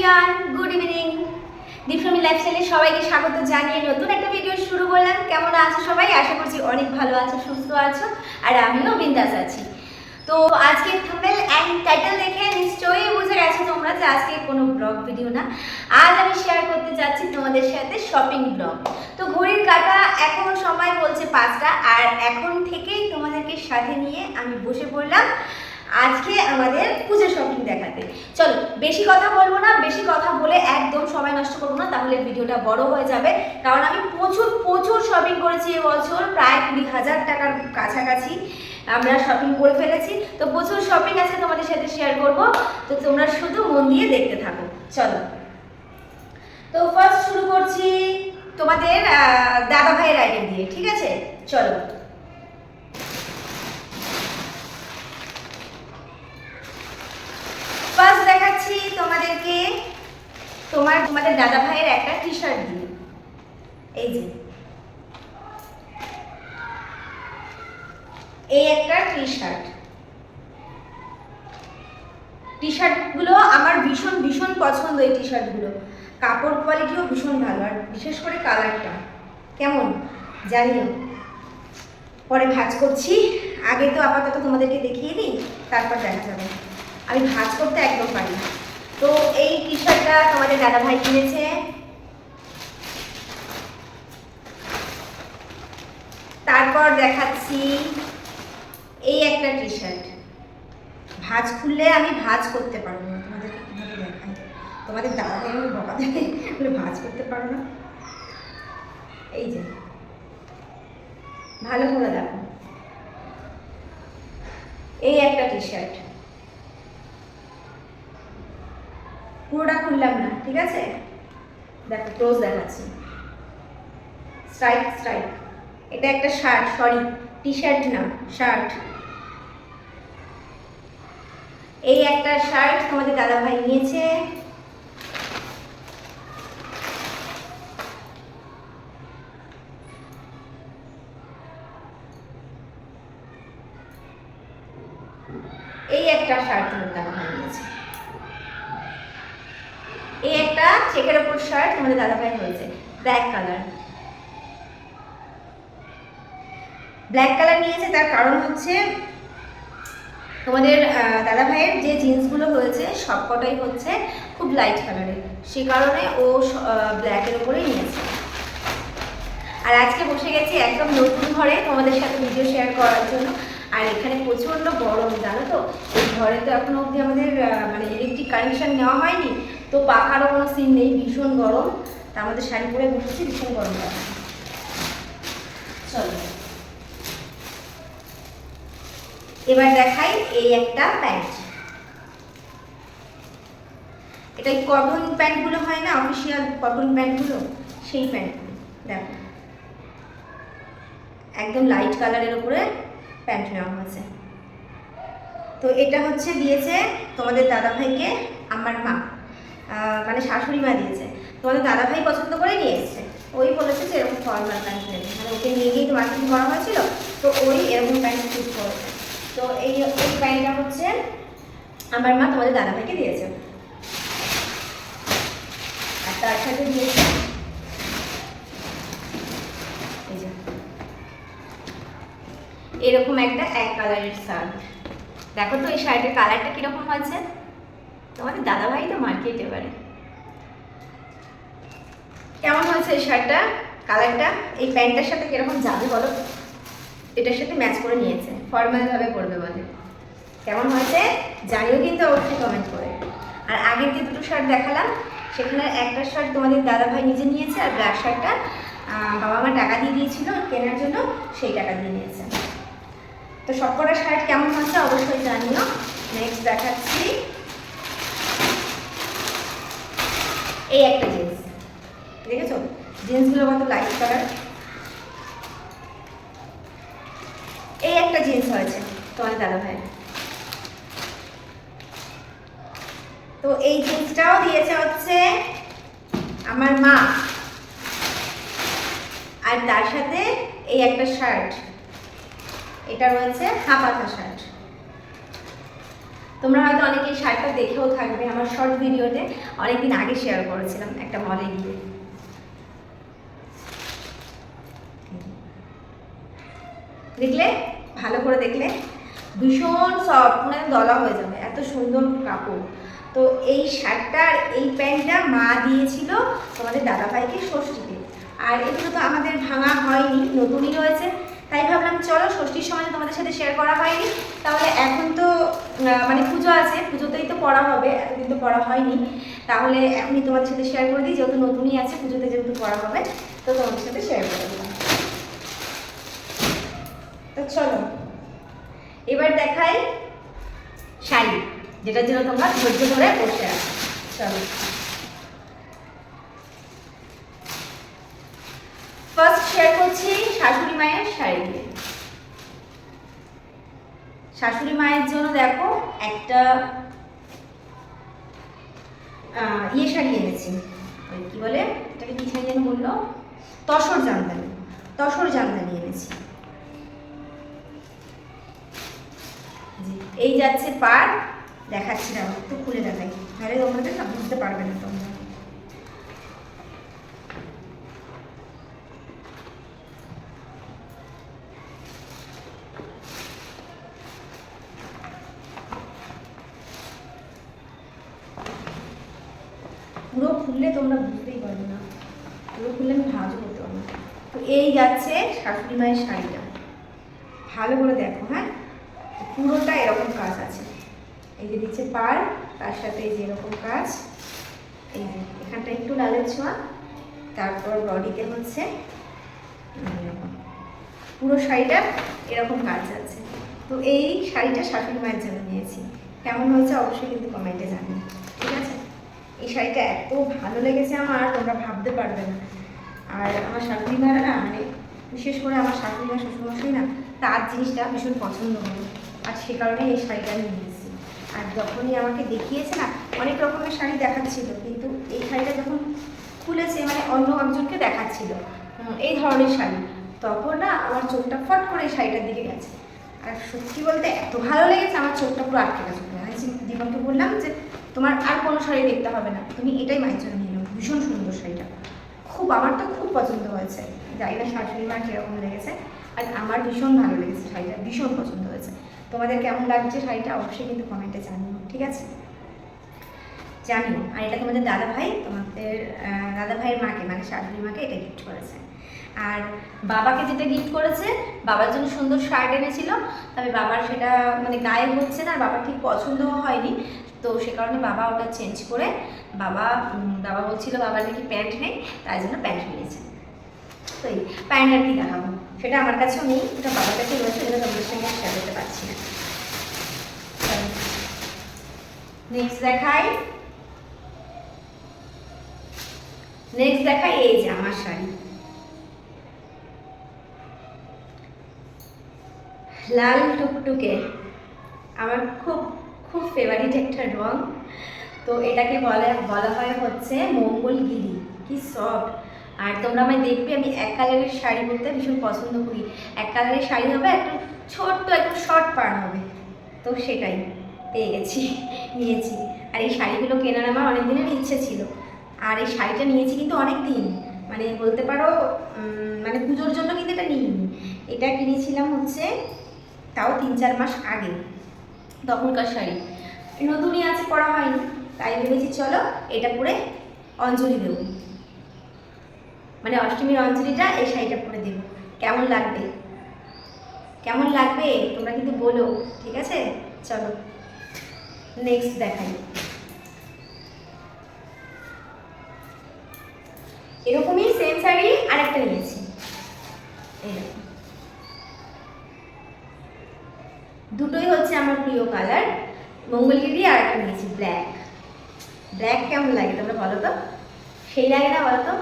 Everyone good evening দীপসমি লাইফস্টাইলে সবাইকে স্বাগত জানিয়ে নতুন একটা ভিডিও শুরু করলাম। কেমন আছো সবাই? আশা করছি অনেক ভালো আছো, সুস্থ আছো, আর আমিও বিন্দাস আছি। তো আজকে থাম্বেল অ্যান্ড টাইটেল দেখে নিশ্চয়ই বুঝে গেছো তোমরা যে আজকে কোনো ব্লগ ভিডিও না। আজ আমি শেয়ার করতে যাচ্ছি তোমাদের সাথে শপিং ব্লগ তো ঘড়ির কাটা এখন সময় বলছে পাঁচটা, আর এখন থেকেই তোমাদেরকে সাথে নিয়ে আমি বসে পড়লাম। আজকে আমাদের পুজো শপিং দেখাতে। চলো, বেশি কথা বলব না, বেশি কথা বলে একদম সময় নষ্ট করব না, তাহলে ভিডিওটা বড় হয়ে যাবে। কারণ আমি প্রচুর প্রচুর শপিং করেছি এবছর প্রায় কুড়ি হাজার টাকার কাছাকাছি আমরা শপিং করে ফেলেছি। তো প্রচুর শপিং আছে তোমাদের সাথে শেয়ার করব। তো তোমরা শুধু মন দিয়ে দেখতে থাকো। চলো। তো ফার্স্ট শুরু করছি তোমাদের দাদা ভাইয়ের আইডি দিয়ে ঠিক আছে? চলো ফার্স্ট দেখাচ্ছি তোমাদেরকে, তোমার, তোমাদের দাদা ভাইয়ের একটা টি শার্ট এই যে। এই একটা টি শার্ট টি শার্টগুলো আমার ভীষণ ভীষণ পছন্দ এই টি শার্টগুলো কাপড় কোয়ালিটিও ভীষণ ভালো, আর বিশেষ করে কালারটা কেমন? জানিও পরে ভাজ করছি। আগে তো আপাতত তোমাদেরকে দেখিয়ে দিই, তারপর দেখা যাবে। আমি ভাজ করতে একদম পারি না। তো এই টি শার্টটা তোমাদের দাদা ভাই কিনেছে। তারপর দেখাচ্ছি এই একটা টি শার্ট ভাজ খুললে আমি ভাজ করতে পারব না। তোমাদেরকে কীভাবে তোমাদের দাদা আমি বকা দেবে বলে ভাজ করতে পারো না। এই যে। ভালো করে দেখো। এই একটা টি শার্ট পুরোটা খুললাম না, ঠিক আছে? দেখো ক্লোজ দেখাচ্ছি। স্ট্রাইক স্ট্রাইক এটা একটা শার্ট সরি টি শার্ট না শার্ট এই একটা শার্ট তোমাদের দাদা ভাই নিয়েছে। এই একটা শার্ট তোমাদের দাদা ভাই নিয়েছে। এই একটা চেকের ওপর শার্ট তোমাদের দাদা ভাই হয়েছে ব্ল্যাক কালার ব্ল্যাক কালার নিয়েছে, তার কারণ হচ্ছে তোমাদের দাদা ভাইয়ের যে জিন্সগুলো হয়েছে, সবকটাই হচ্ছে খুব লাইট কালারের সে কারণে ও ব্ল্যাকের ওপরেই নিয়েছে। আর আজকে বসে গেছি একদম নতুন ঘরে তোমাদের সাথে ভিডিও শেয়ার করার জন্য। আর এখানে প্রচণ্ড গরম, জানো তো? ঘরে তো এখনও অবধি আমাদের মানে ইলেকট্রিক কানেকশন নেওয়া হয়নি। তো পাখারও কোনো সিন নেই, ভীষণ গরম। তা আমাদের শাড়ি পরে বসেছি, ভীষণ গরম লাগছে। চলো। এবার দেখাই এই একটা প্যান্ট। এটা এই কটন প্যান্টগুলো হয় না অফিসিয়াল কটন প্যান্টগুলো? সেই প্যান্টগুলো, দেখো। একদম লাইট কালারের উপরে প্যান্ট নেওয়া হয়েছে। তো এটা হচ্ছে দিয়েছে তোমাদের দাদা ভাইকে আমার মা। মানে শাশুড়ি মা দিয়েছে। তোমাদের দাদা ভাই পছন্দ করে নিয়ে এসেছে। ওই বলেছে যে এরকম ফর্মাল প্যান্ট নেবে। মানে ওকে নিয়ে গিয়ে মার্কেটিং করা হয়েছিল, তো ওই এরকম প্যান্ট চুজ করেছে। তো এই এই প্যান্টটা হচ্ছে আমার মা তোমাদের দাদা ভাইকে দিয়েছে। আর তার সাথে দিয়েছে এরকম একটা এক কালারের শার্ট। দেখো তো, এই শার্টের কালারটা কীরকম হয়েছে? তোমাদের দাদাভাই তো মার্কেট এবারে কেমন হয়েছে এই শার্টটা কালারটা এই প্যান্টটার সাথে কীরকম যাবে বলো? এটার সাথে ম্যাচ করে নিয়েছে। ফর্মাল ভাবে পরবে বলে। কেমন হয়েছে? জানিও কিন্তু অবশ্যই কমেন্ট করে। আর আগের যে দুটো শার্ট দেখালাম, সেখানে একটা শার্ট তোমাদের দাদা ভাই নিজে নিয়েছে আর ব্ল্যাক শার্টটা বাবা মা টাকা দিয়ে দিয়েছিল কেনার জন্য, সেই টাকা দিয়ে নিয়েছে। তো সবকটা শার্ট কেমন হচ্ছে অবশ্যই জানিও। নেক্সট দেখাচ্ছি। এই একটা জিন্স। দেখেছ? জিন্সগুলো কত লাইট কালার এই একটা জিন্স হয়েছে। তোমার দাদা ভাই তো এই জিন্সটাও দিয়েছে হচ্ছে আমার মা। আর তার সাথে এই একটা শার্ট এটা রয়েছে হাফ হাতা শার্ট। তোমরা হয়তো অনেকে এই শাড়িটা দেখেও থাকবে, আমার শর্ট ভিডিওতে অনেকদিন আগে শেয়ার করেছিলাম একটা মলে গিয়ে। দেখলে? ভালো করে দেখলে? ভীষণ সফট মানে দলা হয়ে যাবে, এত সুন্দর কাপড়। তো এই শার্টটা আর এই প্যান্টটা মা দিয়েছিল তোমাদের দাদাভাইকে ষষ্ঠীতে। আর এগুলো তো আমাদের ভাঙা হয়নি, নতুনই রয়েছে। তাই ভাবলাম চলো ষষ্ঠীর সময় তোমাদের সাথে শেয়ার করা হয়নি। তাহলে এখন তো মানে পুজো আছে, পুজোতেই তো পড়া হবে, এতদিন তো পড়া হয়নি। তাহলে এখনই তোমাদের সাথে শেয়ার করে দিই, যেহেতু নতুনই আছে, পুজোতে যেহেতু পড়া হবে, তো তোমাদের সাথে শেয়ার করে দিলাম। তো চলো, এবার দেখাই শাড়ি, যেটার জন্য তোমরা ধৈর্য ধরে বসে আছো। চলো। ফার্স্ট শেয়ার করছি শাশুড়ি মায়ের শাড়ি দিয়ে। শাশুড়ি মায়ের জন্য দেখো একটা ইয়ে শাড়ি এনেছি। ওই কি বলে? এটাকে কি শাড়ি যেন বলল? তসর জামদানি। তসর জামদানি এনেছি। এই যাচ্ছে পার দেখাচ্ছি না, একটু খুলে দেখাই। তাহলে তোমাদের না বুঝতে পারবে না তোমরা পুরো খুললে তোমরা বুঝতেই পারবে না। পুরো খুললে আমি ভাজও করতে পারব তো এই যাচ্ছে শাশুড়ি মায়ের শাড়িটা। ভালো করে দেখো হ্যাঁ? পুরোটা এরকম কাজ আছে। এই যে দিচ্ছে পার, তার সাথে এই যে এরকম কাজ। এই যে, এখানটা একটু লালের ছোঁয়া, তারপর বডিতে হচ্ছে পুরো শাড়িটা এরকম কাজ আছে। তো এই শাড়িটা শাশুড়ি মায়ের জন্য নিয়েছি। কেমন হয়েছে অবশ্যই কিন্তু কমেন্টে জানি ঠিক আছে এই শাড়িটা এত ভালো লেগেছে আমার, তোমরা ভাবতে পারবে না। আর আমার শাশুড়ি মায়েরা না মানে বিশেষ করে আমার শাশুড়ি মা শ্বশুরমশাই না, তার জিনিসটা ভীষণ পছন্দ করে। আর সে কারণে এই শাড়িটা আমি নিয়েছি আর যখনই আমাকে দেখিয়েছে না, অনেক রকমের শাড়ি দেখাচ্ছিল, কিন্তু এই শাড়িটা যখন খুলেছে মানে অন্য একজনকে দেখাচ্ছিল এই ধরনের শাড়ি, তখন না আমার চোখটা ফট করে এই শাড়িটার দিকে গেছে। আর সত্যি বলতে এত ভালো লেগেছে, আমার চোখটা পুরো আটকে গেছে। দীপনকে বললাম যে তোমার আর কোনো শাড়ি দেখতে হবে না। তুমি এটাই মায়ের জন্য নিয়ে ভীষণ সুন্দর শাড়িটা। খুব, আমার তো খুব পছন্দ হয়েছে। জানি না শাশুড়ি মা কীরকম লেগেছে, আর আমার ভীষণ ভালো লেগেছে শাড়িটা, ভীষণ পছন্দ হয়েছে। তোমাদের কেমন লাগছে শাড়িটা অবশ্যই কিন্তু কমেন্টে জানিও, ঠিক আছে? জানিও, আর এটা তোমাদের দাদা ভাই তোমাদের দাদা ভাইয়ের মাকে মানে শাশুড়ি মাকে এটা গিফট করেছে। আর বাবাকে যেটা গিফট করেছে, বাবার জন্য সুন্দর শার্ট এনেছিল, তবে বাবার সেটা মানে গায়ে হচ্ছে না, আর বাবার ঠিক পছন্দও হয়নি। তো সে কারণে বাবা ওটা চেঞ্জ করে বাবা বাবা বলছিল বাবার নাকি প্যান্ট নেই, তাই জন্য প্যান্ট নিয়েছে। তো এই প্যান্ট আর কি দেখাবো? সেটা আমার কাছেও নেই ওটা বাবার কাছে রয়েছে যেটা তোমাদের সঙ্গে শেয়ার করতে পারছি না। নেক্সট দেখাই। নেক্সট দেখাই এই যে আমার শাড়ি। লাল টুকটুকে। আমার খুব খুব ফেভারিট একটা রং। তো এটাকে বলে, বলা হয় হচ্ছে মঙ্গলগিরি কি সফট আর তোমরা আমায় দেখবে, আমি এক কালারের শাড়ি পরতে ভীষণ পছন্দ করি। এক কালারের শাড়ি হবে একটু ছোট্ট, একটু শর্ট পার হবে। তো সেটাই পেয়ে গেছি, নিয়েছি। আর এই শাড়িগুলো কেনার আমার অনেক দিনের ইচ্ছে ছিল। আর এই শাড়িটা নিয়েছি কিন্তু অনেক দিন মানে বলতে পারো মানে পুজোর জন্য কিন্তু এটা নিইনি। এটা কিনেছিলাম হচ্ছে তাও তিন চার মাস আগে। তখনকার শাড়ি। নতুনই আছে পরা হয়নি, তাই ভেবেছি চলো এটা পরে অঞ্জলি দেবো। মানে অষ্টমীর অঞ্জলিটা এই শাড়িটা পরে দেবো। কেমন লাগবে? কেমন লাগবে? তোমরা কিন্তু বলো, ঠিক আছে? চলো নেক্সট দেখাই। এরকমই সেম শাড়ি আরেকটা নিয়েছি। এরকম দুটোই হচ্ছে আমার প্রিয় কালার মঙ্গলগিরি আর একটা নিয়েছি ব্ল্যাক ব্ল্যাক কেমন লাগে তোমরা বলো তো? সেই লাগে না বলো তো?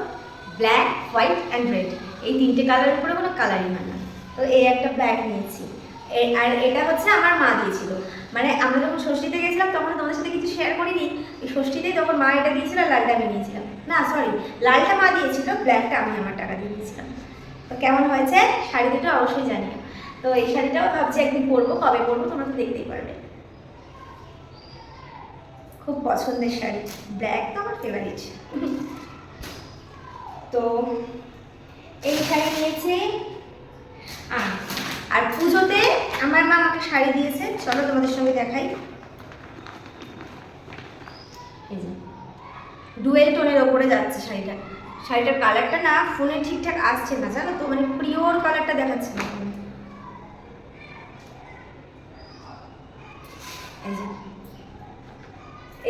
ব্ল্যাক হোয়াইট অ্যান্ড রেড এই তিনটে কালারের উপরে কোনো কালারই হয় না। তো এই একটা ব্ল্যাক নিয়েছি। আর এটা হচ্ছে আমার মা দিয়েছিল। মানে আমরা যখন ষষ্ঠীতে গেছিলাম, তখন তোমাদের সাথে কিছু শেয়ার করিনি। ষষ্ঠীতেই তখন মা এটা দিয়েছিল, লালটা আমি নিয়েছিলাম। না সরি লালটা মা দিয়েছিল ব্ল্যাকটা আমি আমার টাকা দিয়ে দিয়েছিলাম। তো কেমন হয়েছে? শাড়ি দুটো অবশ্যই জানিও। তো এই শাড়িটাও ভাবছি একদিন পরবো, কবে পরবো তোমরা তো দেখতেই পারবে। খুব পছন্দের শাড়ি ব্ল্যাক তো আমার ফেভারিট তো এই শাড়ি নিয়েছি আর পুজোতে আমার মা আমাকে শাড়ি দিয়েছে, চলো তোমাদের সঙ্গে দেখাই। ডুয়েল টোনের ওপরে যাচ্ছে শাড়িটা। শাড়িটার কালারটা না ফোনে ঠিকঠাক আসছে না, জানো তো? মানে পিওর কালারটা দেখাচ্ছে না।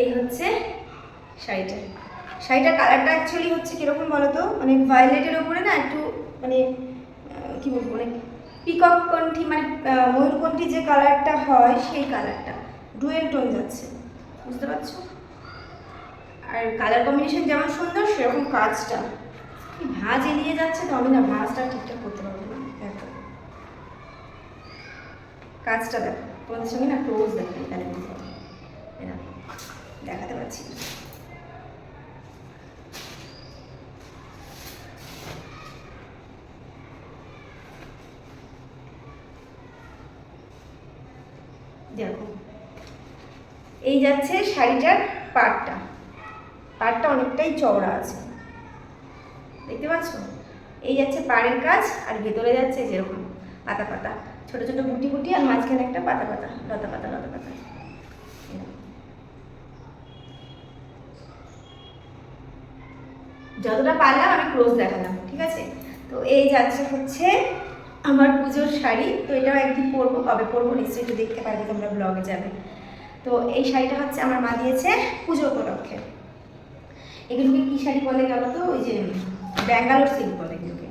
এই হচ্ছে শাড়িটা। শাড়িটার কালারটা অ্যাকচুয়ালি হচ্ছে কীরকম বলো তো মানে ভায়োলেটের ওপরে না একটু মানে কি বলব? মানে পিকক কণ্ঠি মানে ময়ূরকণ্ঠী যে কালারটা হয় সেই কালারটা ডুয়েল টোন যাচ্ছে। বুঝতে পারছ? আর কালার কম্বিনেশন যেমন সুন্দর, সেরকম কাজটা। ভাঁজ এলিয়ে যাচ্ছে তো আমি না ভাঁজটা ঠিকঠাক করতে পারব না। দেখো। কাজটা দেখো। তোমাদের সঙ্গে না ক্লোজ দেখাই তাহলে বুঝতে দেখাতে পারছি না। এই যাচ্ছে শাড়িটার পাটটা। পাটটা অনেকটাই চওড়া আছে। দেখতে পাচ্ছ? এই যাচ্ছে পাড়ের কাজ আর ভেতরে যাচ্ছে যেরকম পাতা পাতা। ছোট ছোট গুটি গুটি আর মাঝখানে একটা পাতা পাতা, লতা পাতা লতা পাতা। যতটা পারলাম আমি ক্লোজ দেখালাম, ঠিক আছে? তো এই যাচ্ছে হচ্ছে আমার পুজোর শাড়ি। তো এটাও একদিন পরবো, কবে পরবো নিশ্চয়ই একটু দেখতে পারবে তোমরা ব্লগে যাবে। তো এই শাড়িটা হচ্ছে আমার মা দিয়েছে পুজো উপলক্ষে। এগুলোকে কী শাড়ি বলে গেল তো? ওই যে ব্যাঙ্গালোর সিল্ক বলে এগুলোকে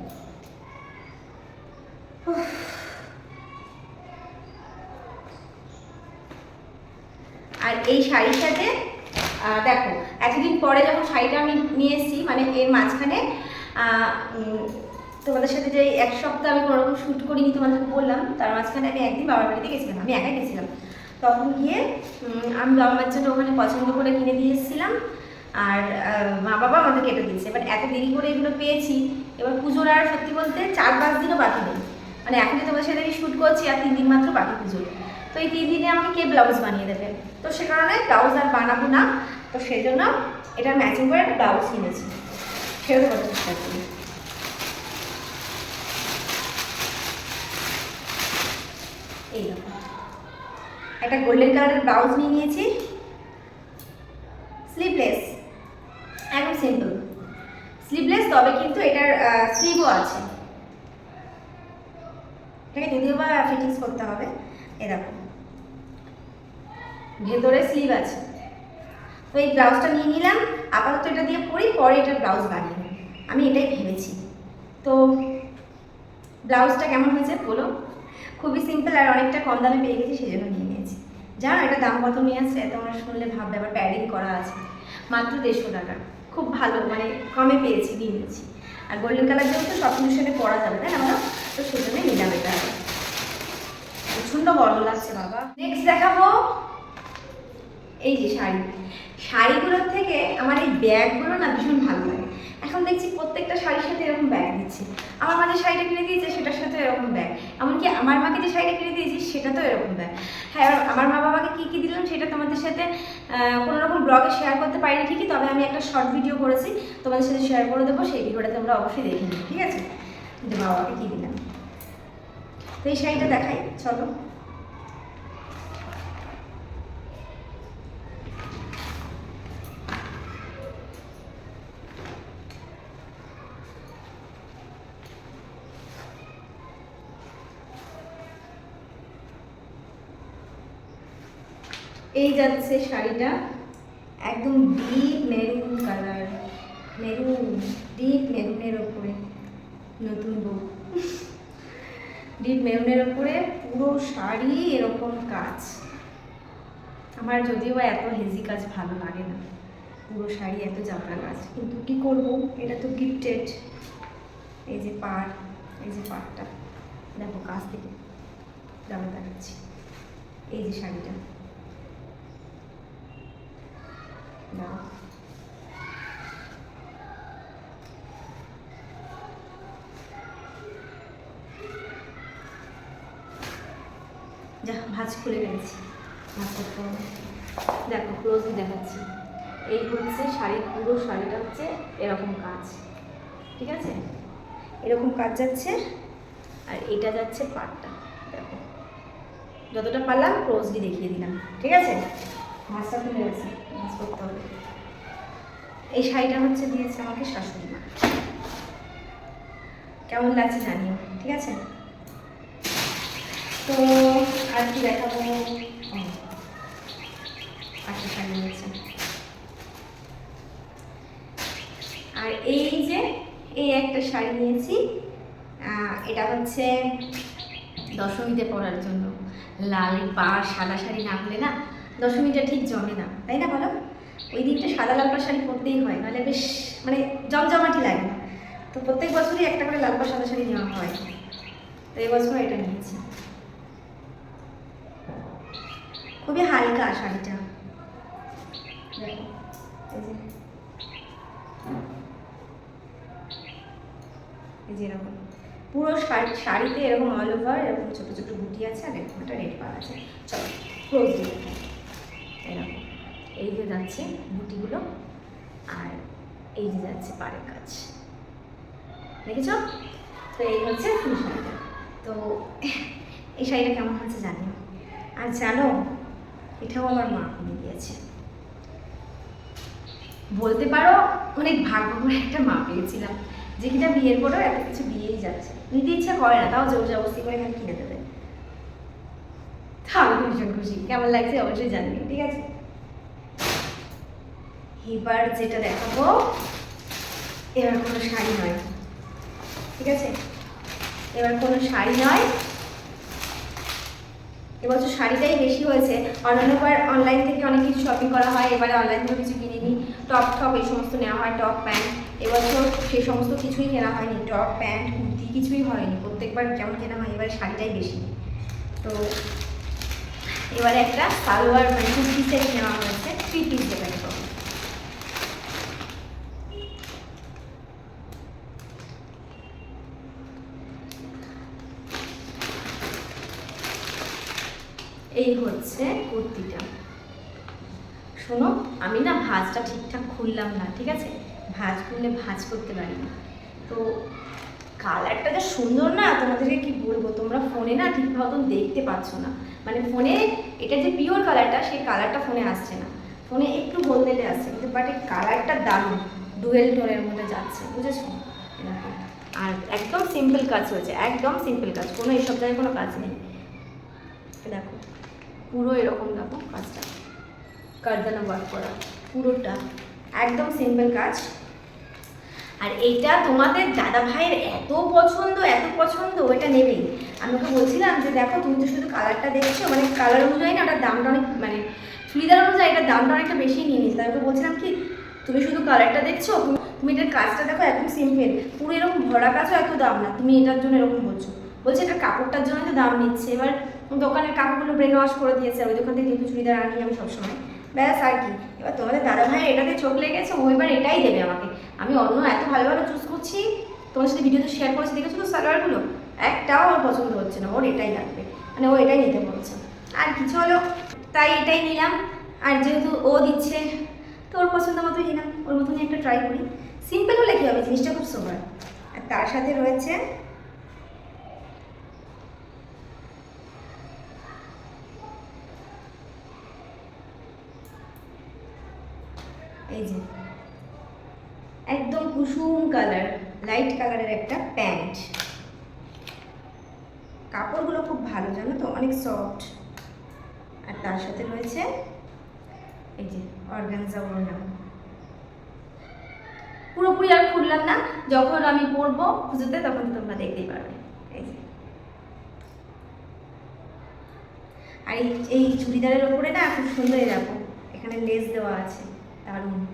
উফ। আর এই শাড়ির সাথে দেখো, এতদিন পরে যখন শাড়িটা আমি নিয়ে এসেছি মানে এর মাঝখানে তোমাদের সাথে যে এক সপ্তাহ আমি কোনোরকম শ্যুট করিনি তোমাদেরকে বললাম, তার মাঝখানে আমি একদিন বাবার বাড়িতে গেছিলাম, আমি একাই গেছিলাম। তখন গিয়ে আমি বাবা মার জন্য ওখানে পছন্দ করে কিনে দিয়ে এসেছিলাম, আর মা বাবা আমাদের কেটে দিয়েছে। এবার এত দেরি করে এগুলো পেয়েছি, এবার পুজোর আর সত্যি বলতে চার পাঁচ দিনও বাকি নেই। মানে এখনই তোমাদের সাথে আমি শ্যুট করছি, আর তিন দিন মাত্র বাকি পুজোর। তো এই দিনে আমাকে কে ব্লাউজ বানিয়ে দেবে? তো সে কারণে ব্লাউজ আর বানাবো না। তো সেই জন্য এটা ম্যাচিং করে একটা ব্লাউজ কিনেছি। সেটা করার চেষ্টা করি একটা গোল্ডেন কালারের ব্লাউজ নিয়ে নিয়েছি। স্লিভলেস একদম সিম্পল স্লিভলেস তবে কিন্তু এটার স্লিভও আছে। এটাকে যদিও বা ফিটিংস করতে হবে। এ দেখো। ভেতরে স্লিভ আছে। তো এই ব্লাউজটা নিয়ে নিলাম, আপাতত এটা দিয়ে পরি, পরে এটার ব্লাউজ বানিয়ে আমি এটাই ভেবেছি। তো ব্লাউজটা কেমন হয়েছে বলো? খুবই সিম্পল আর অনেকটা কম দামে পেয়ে গেছি সেই জন্য নিয়ে নিয়েছি। জানো, এটা দাম কত নিয়ে আসছে এত তোমরা শুনলে ভাববে, আবার প্যাডিং করা আছে। মাত্র দেড়শো টাকা। খুব ভালো মানে কমে পেয়েছি, নিয়ে নিয়েছি। আর গোল্ডেন কালার যেহেতু, সব সাথে পরা যাবে, তাই না বলো? তো সেই জন্যই নিলাম এটা। প্রচণ্ড গরম লাগছে, বাবা। নেক্সট দেখাবো এই যে শাড়ি শাড়িগুলোর থেকে আমার এই ব্যাগগুলো না ভীষণ ভালো লাগে। এখন দেখছি প্রত্যেকটা শাড়ির সাথে এরকম ব্যাগ দিচ্ছে। আমার মা যে শাড়িটা কিনে দিয়েছে সেটার সাথে এরকম ব্যাগ। এমনকি আমার মাকে যে শাড়িটা কিনে দিয়েছি সেটা তো এরকম ব্যাগ। হ্যাঁ আমার মা বাবাকে কী কী দিলাম সেটা তোমাদের সাথে আহ, কোনো রকম ব্লগে শেয়ার করতে পারিনি ঠিকই তবে আমি একটা শর্ট ভিডিও করেছি। তোমাদের সাথে শেয়ার করে দেবো সেই ভিডিওটা তোমরা অবশ্যই দেখে নিও ঠিক আছে? যে বাবাকে কী দিলাম? তো এই শাড়িটা দেখাই চলো। এই যাচ্ছে শাড়িটা। একদম deep maroon colour maroon deep মেরুনের ওপরে নতুন বউ। ডিপ মেরুনের ওপরে পুরো শাড়ি এরকম কাজ। আমার যদিও এত হেজি কাজ ভালো লাগে না, পুরো শাড়ি এত জাপড়া কাজ, কিন্তু কি করব? এটা তো গিফটেড এই যে পাড় এই যে পাড়টা দেখো কাছ থেকে দাঁড়া, দেখাচ্ছি। এই যে শাড়িটা। না যা, ভাজ, খুলে ফেলেছি। দেখো ক্লোজলি দেখাচ্ছি। এই হচ্ছে শাড়ির পুরো শাড়িটা হচ্ছে এরকম কাজ। ঠিক আছে? এরকম কাজ যাচ্ছে, আর এটা যাচ্ছে পাটটা। দেখো। যতটা পারলাম ক্লোজলি দেখিয়ে দিলাম। ঠিক আছে? ভাঁজটা খুলে গেছে। এই শাড়িটা হচ্ছে দিয়েছে আমাকে শাশুড়ি মা। কেমন লাগছে জানিও, ঠিক আছে? তো আর কি দেখাবো? আটটা শাড়ি নিয়েছে আর এই যে, এই একটা শাড়ি নিয়েছি এটা হচ্ছে দশমীতে পরার জন্য। লাল পা সাদা শাড়ি না হলে না দশমীটা ঠিক জমে না তাই না বলো? ওই দিনটা সাদা লাল পা শাড়ি পরতেই হয় নাহলে বেশ মানে জমজমাটি লাগে। না তো প্রত্যেক বছরই একটা করে লাল পা সাদা শাড়ি নেওয়া হয়। তো এবছর এটা নিয়েছি। খুবই হালকা শাড়িটা। দেখো, এই যে। এই যে এরকম। পুরো শাড়ি শাড়িতে এরকম অল ওভার এরকম ছোটো ছোটো বুটি আছে আর এরকম একটা রেড পাওয়া আছে। চলো ক্লোজ এরকম এই যে যাচ্ছে বুটিগুলো, আর এই যে যাচ্ছে পাড়ের কাজ। দেখেছ? তো এই হচ্ছে ফুল শাড়িটা। তো এই শাড়িটা কেমন হচ্ছে জানিও? আর জানো, এটাও আমার মা কিনে দিয়েছে। বলতে পারো, অনেক ভাগ্য করে একটা মা পেয়েছিলাম। যে কিনা বিয়ের পরেও এত কিছু দিয়েই যাচ্ছে। নিতে ইচ্ছা করে না, তাও জোর জবস্তি করে এখানে কিনে দেবে। তা আমি ভীষণ খুশি। কেমন লাগছে? অবশ্যই জানবি ঠিক আছে? এবার যেটা দেখাবো, এবার কোনো শাড়ি নয়, ঠিক আছে? এবার কোনো শাড়ি নয়। এবছর শাড়িটাই বেশি হয়েছে। অন্যান্যবার অনলাইন থেকে অনেক কিছু শপিং করা হয়। এবারে অনলাইন থেকে কিছু কিনিনি। টপ টপ এই সমস্ত নেওয়া হয় টপ প্যান্ট এবছর সেই সমস্ত কিছুই কেনা হয়নি। টপ প্যান্ট কুর্তি কিছুই হয়নি। প্রত্যেকবার কেমন কেনা হয়, এবার শাড়িটাই বেশি। তো এবারে একটা সালোয়ার মানে কুর্তি সেট নেওয়া হয়েছে থ্রি পিস বলে। এই হচ্ছে কুর্তিটা। শোনো, আমি না ভাঁজটা ঠিকঠাক খুললাম না, ঠিক আছে? ভাঁজ খুললে ভাঁজ করতে পারি না। তো কালারটা যা সুন্দর না, তোমাদেরকে কি বলব? তোমরা ফোনে না ঠিক মতন দেখতে পাচ্ছ না। মানে ফোনে এটা যে পিওর কালারটা, সেই কালারটা ফোনে আসছে না। ফোনে একটু গোলদেলে আসছে, কিন্তু বাট এই কালারটা দারুণ। ডুয়েল টোনের মধ্যে যাচ্ছে, বুঝেছ? আর একদম সিম্পল কাজ হয়েছে, একদম সিম্পল কাজ। কোনো এইসব জায়গায় কোনো কাজ নেই। দেখো, পুরো এরকম দেখো কাজটা। কারদানা ওয়ার্ক করা, পুরোটা। একদম সিম্পল কাজ। আর এইটা তোমাদের দাদা ভাইয়ের এত পছন্দ এত পছন্দ এটা নেবেই আমি ওকে বলছিলাম যে দেখো, তুমি তো শুধু কালারটা দেখছ মানে কালার অনুযায়ী না, ওটার দামটা অনেক মানে চুড়িদার অনুযায়ী এটার দামটা অনেকটা বেশি নিয়ে নিস তাই ওকে বলছিলাম কি, তুমি শুধু কালারটা দেখছ, তুমি এটার কাজটা দেখো একদম সিম্পল পুরো এরকম ভরা কাজও এত দাম না, তুমি এটার জন্য এরকম বলছো। বলছে এটা কাপড়টার জন্য তো দাম নিচ্ছে, এবার দোকানের কাপড়গুলো ব্রেন ওয়াশ করে দিয়েছে, ওই দোকান থেকে যেহেতু চুড়িদার আনি আমি সবসময়। ব্যাস আর কি, এবার তোমাদের দাদা ভাই এটাতে চোখ লেগেছে, ও এবার এটাই দেবে আমাকে। আমি অন্য এত ভালো ভালো চুজ করছি, তোমার সাথে ভিডিওতে শেয়ার করেছি, দেখেছ সালোয়ারগুলো? একটাও ওর পছন্দ হচ্ছে না, ওর এটাই লাগবে। মানে ও এটাই নিতে বলছে। আর কিছু হলো, তাই এটাই নিলাম। আর যেহেতু ও দিচ্ছে, তো ওর পছন্দ মতোই নিলাম। ওর মতনই একটা ট্রাই করি। সিম্পল হলে কী হবে? জিনিসটা খুব সোবার আর তার সাথে রয়েছে, এই যে কুসুম কালার, লাইট কালারের একটা প্যান্ট। কাপড়গুলো খুব ভালো, জানো তো? অনেক সফট। আর তার সাথে রয়েছে এই যে অর্গানজা ওড়না। পুরোপুরি আর খুললাম না। যখন আমি পরবো পুজোতে, তখন তোমরা দেখতেই পারবে। এই যে। আর এই এই চুড়িদারের ওপরে না খুব সুন্দর দেখো, এখানে লেস দেওয়া আছে, দারুণ।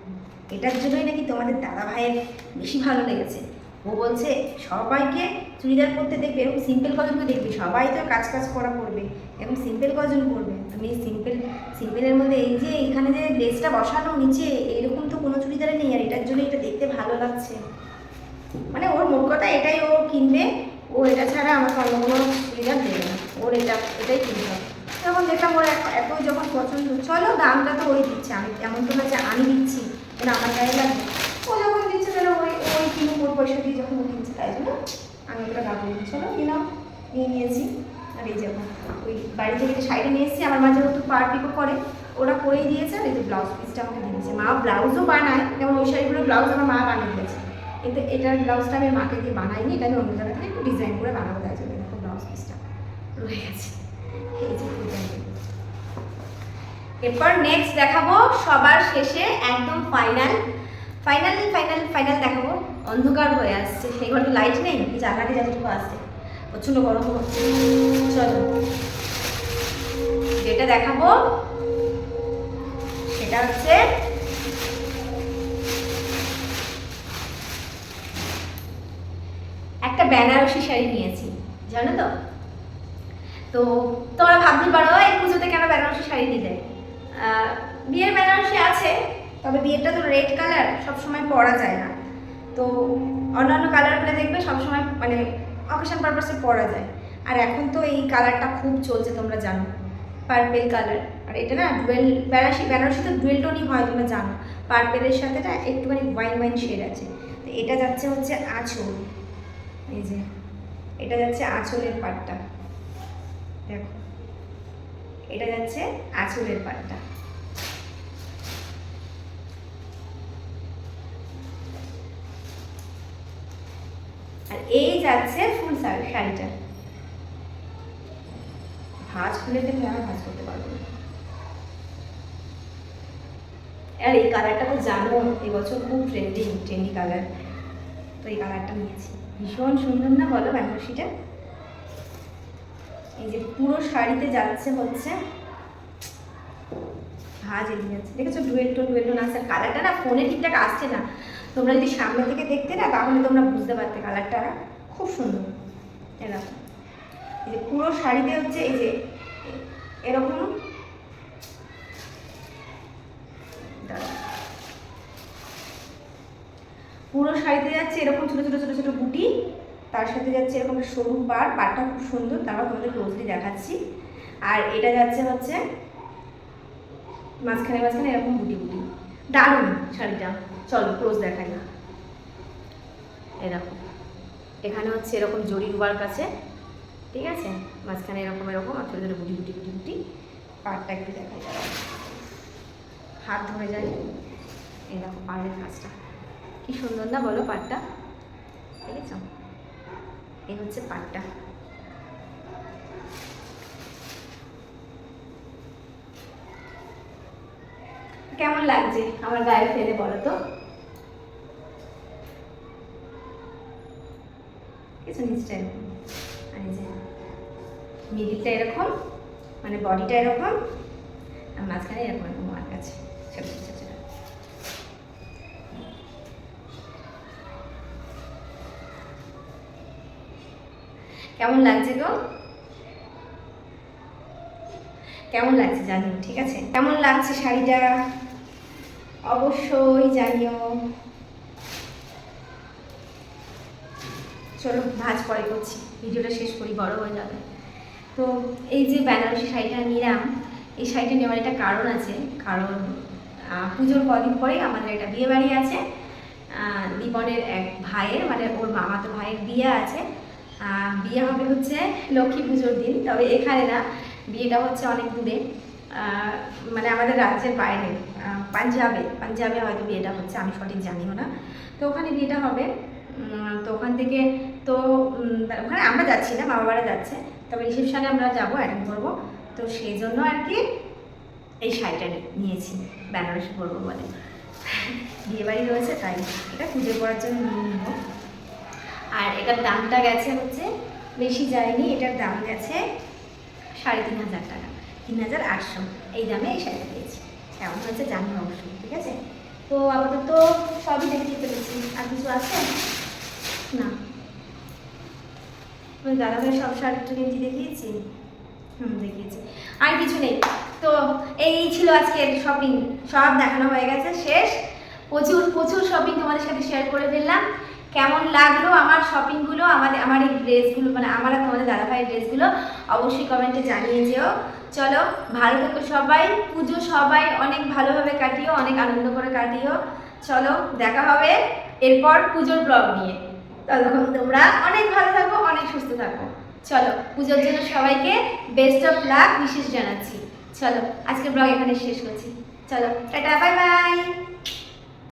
এটার জন্যই নাকি তোমাদের দাদা ভাইয়ের বেশি ভালো লেগেছে। ও বলছে, সবাইকে চুড়িদার পরতে দেখবে এবং সিম্পল কজনকে দেখবে। সবাই তো কাজ কাজ করা করবে এবং সিম্পল কজন করবে তুমি সিম্পল সিম্পলের মধ্যে এই যে এখানে যে লেসটা বসানো নিচে, এইরকম তো কোনো চুড়িদারে নেই। আর এটার জন্য এটা দেখতে ভালো লাগছে। মানে ওর মোট কথা এটাই ও কিনবে। ও এটা ছাড়া আমাকে অন্য কোনো চুড়িদার দেবে না। ওর এটা, এটাই কিনতে হবে। যখন দেখলাম ওর এত যখন পছন্দ। চলো দামটা তো ওই দিচ্ছে। আমি এমন তো না যে আমি দিচ্ছি। এটা আমার গায়ে লাগবে। ও যখন দিচ্ছে তাহলে ওই ওই কিনুক ওর পয়সা দিয়ে যখন ও কিনছে, তাই জন্য আমি ওটা গাবো চলো কিনাও নিয়ে নিয়েছি। আর এই যেমন ওই বাড়ি থেকে সাইডে নিয়ে এসেছি, আমার মাঝে যেহেতু পার পিকো করে, ওরা করেই দিয়েছে, আর এই যে ব্লাউজ পিসটা আমাকে দিয়েছে। মা ব্লাউজও বানায়, যেমন ওই শাড়িগুলো ব্লাউজ আমার মা বানিয়ে দিয়েছে। কিন্তু এটার ব্লাউজটা আমি মাকে দিয়ে বানাইনি, এটা আমি অন্য জায়গা থেকে একটু ডিজাইন করে বানাবো, তাই জন্য দেখো ব্লাউজ পিসটা রয়ে গেছে। এই যে এরপর নেক্সট দেখাবো সবার শেষে একদম ফাইনাল ফাইনাল ফাইনাল ফাইনাল দেখাবো। অন্ধকার হয়ে আসছে। সেই ঘরে লাইট নেই। জায়গাটি যতটুকু আসছে। প্রচণ্ড গরম হচ্ছে। চলো। যেটা দেখাবো সেটা হচ্ছে একটা বেনারসি শাড়ি নিয়েছি। জানো তো? তো তোমরা ভাবতে পারো এই পুজোতে কেন বেনারসি শাড়ি নিলে? আহ, বিয়ের বেনারসি আছে, তবে বিয়েরটা তো রেড কালার সবসময় পরা যায় না। তো অন্যান্য কালারগুলো দেখবে সবসময় মানে অকেশন পারপাসে পরা যায়। আর এখন তো এই কালারটা খুব চলছে, তোমরা জানো। পার্পেল কালার আর এটা না ডুয়েল বেনারসি বেনারসি তো ডুয়েল হয়, তোমরা জানো। পার্পেলের সাথে না একটুখানি ওয়াইন ওয়াইন শেড আছে। তো এটা যাচ্ছে হচ্ছে আঁচল। এই যে, এটা যাচ্ছে আঁচলের পাটটা দেখো। এটা যাচ্ছে আঁচলের পাটটা আর এই যাচ্ছে ফুল শাড়ি শাড়িটা। ভাঁজ খুলে দেখলে আমি ভাঁজ করতে পারব না। আর এই কালারটা তো জানো, এবছর খুব ট্রেন্ডিং ট্রেন্ডি কালার। তো এই কালারটা নিয়েছি। ভীষণ সুন্দর না বলো বেনারসিটা এই যে পুরো শাড়িতে যাচ্ছে হচ্ছে ভাজ এদিকে যাচ্ছে। দেখেছ ডুয়েল টোন ডুয়েল টোন আসছে কালারটা না ফোনে ঠিকঠাক আসছে না। তোমরা যদি সামনে থেকে দেখতে না, তাহলে তোমরা বুঝতে পারতে কালারটা খুব সুন্দর। এরকম এই যে পুরো শাড়িতে হচ্ছে এই যে এরকম। পুরো শাড়িতে যাচ্ছে এরকম ছোটো ছোটো ছোটো ছোটো বুটি। তার সাথে যাচ্ছে এরকম সরু পার পারটা খুব সুন্দর, তারপর তোমাদের ক্লোজলি দেখাচ্ছি। আর এটা যাচ্ছে হচ্ছে মাঝখানে মাঝখানে এরকম বুটি বুটি দারুণ শাড়িটা। চলো ক্লোজ দেখাই। না এরকম এখানে হচ্ছে এরকম জরি ওয়ার্ক আছে ঠিক আছে? মাঝখানে এরকম এরকম, আর ছোটো ছোটো বুটি বুটি বুটি বুটি পাড়টা একটু দেখাই। হাত ধরে যায়। এরকম পাড়ের কাজটা। কি সুন্দর না বলো পাড়টা? দেখেছ? এই হচ্ছে পাড়টা কেমন লাগছে আমার গায়ে ফেলে বলো তো? কিছু এরকম আর যে মিডিলটা এরকম মানে বডিটা এরকম, আর মাঝখানে এরকম এরকম মার্ক আছে ছোট ছোট ছোট কেমন লাগছে গো? কেমন লাগছে জানিও ঠিক আছে? কেমন লাগছে শাড়িটা? অবশ্যই জানিও। চলো, ভাজ পরে করছি। ভিডিওটা শেষ করি, বড় হয়ে যাবে। তো এই যে বেনারসি শাড়িটা নিলাম, এই শাড়িটা নেওয়ার একটা কারণ আছে। কারণ পুজোর কদিন পরেই আমাদের একটা বিয়ে বাড়ি আছে দীপনের এক ভাইয়ের মানে ওর মামাতো ভাইয়ের বিয়ে আছে। বিয়ে হবে হচ্ছে লক্ষ্মী পুজোর দিন, তবে এখানে না, বিয়েটা হচ্ছে অনেক দূরে। মানে আমাদের রাজ্যের বাইরে পাঞ্জাবে পাঞ্জাবে হয়তো বিয়েটা হচ্ছে, আমি সঠিক জানিও না। তো ওখানে বিয়েটা হবে। তো ওখান থেকে তো ওখানে আমরা যাচ্ছি না বাবা বাড়া যাচ্ছে। তবে রিসেপশানে আমরা যাব, অ্যাটেন্ড করব। তো সেই জন্য আর কি এই শাড়িটা নিয়েছি, বেনারসি পরবো বলে। বিয়েবাড়ি রয়েছে, তাই এটা পুজো করার জন্য নিয়ে নিব। আর এটার দামটা গেছে হচ্ছে, বেশি যায়নি, এটার দাম গেছে সাড়ে তিন হাজার টাকা, তিন হাজার আটশো। এই দামে এই শাড়িটা পেয়েছি। কেমন হয়েছে জানি অবশ্যই ঠিক আছে? তো আপাতত সবই দেখিয়ে ফেলেছি আর কিছু আছে? না। ওই দাদাভাই সব শাড়িটা গেঞ্জি দেখিয়েছি? হুম, দেখিয়েছি। আর কিছু নেই। তো এই ছিল আজকের শপিং সব দেখানো হয়ে গেছে। শেষ। প্রচুর প্রচুর শপিং তোমাদের সাথে শেয়ার করে ফেললাম। কেমন লাগল আমার শপিংগুলো আমাদের আমার এই ড্রেসগুলো মানে আমার তোমাদের দাদাভাইয়ের ড্রেসগুলো অবশ্যই কমেন্টে জানিয়ে যেও। চলো, ভালো থেকো সবাই, পুজো সবাই অনেক ভালোভাবে কাটিও, অনেক আনন্দ করে কাটিও। চলো, দেখা হবে এরপর পুজোর ব্লগ নিয়ে। ততক্ষণ তোমরা অনেক ভালো থাকো, অনেক সুস্থ থাকো। চলো, পুজোর জন্য সবাইকে বেস্ট অফ লাক বিশেষ জানাচ্ছি। চলো আজকে ব্লগ এখানে শেষ করছি। চলো, টাটা বাই বাই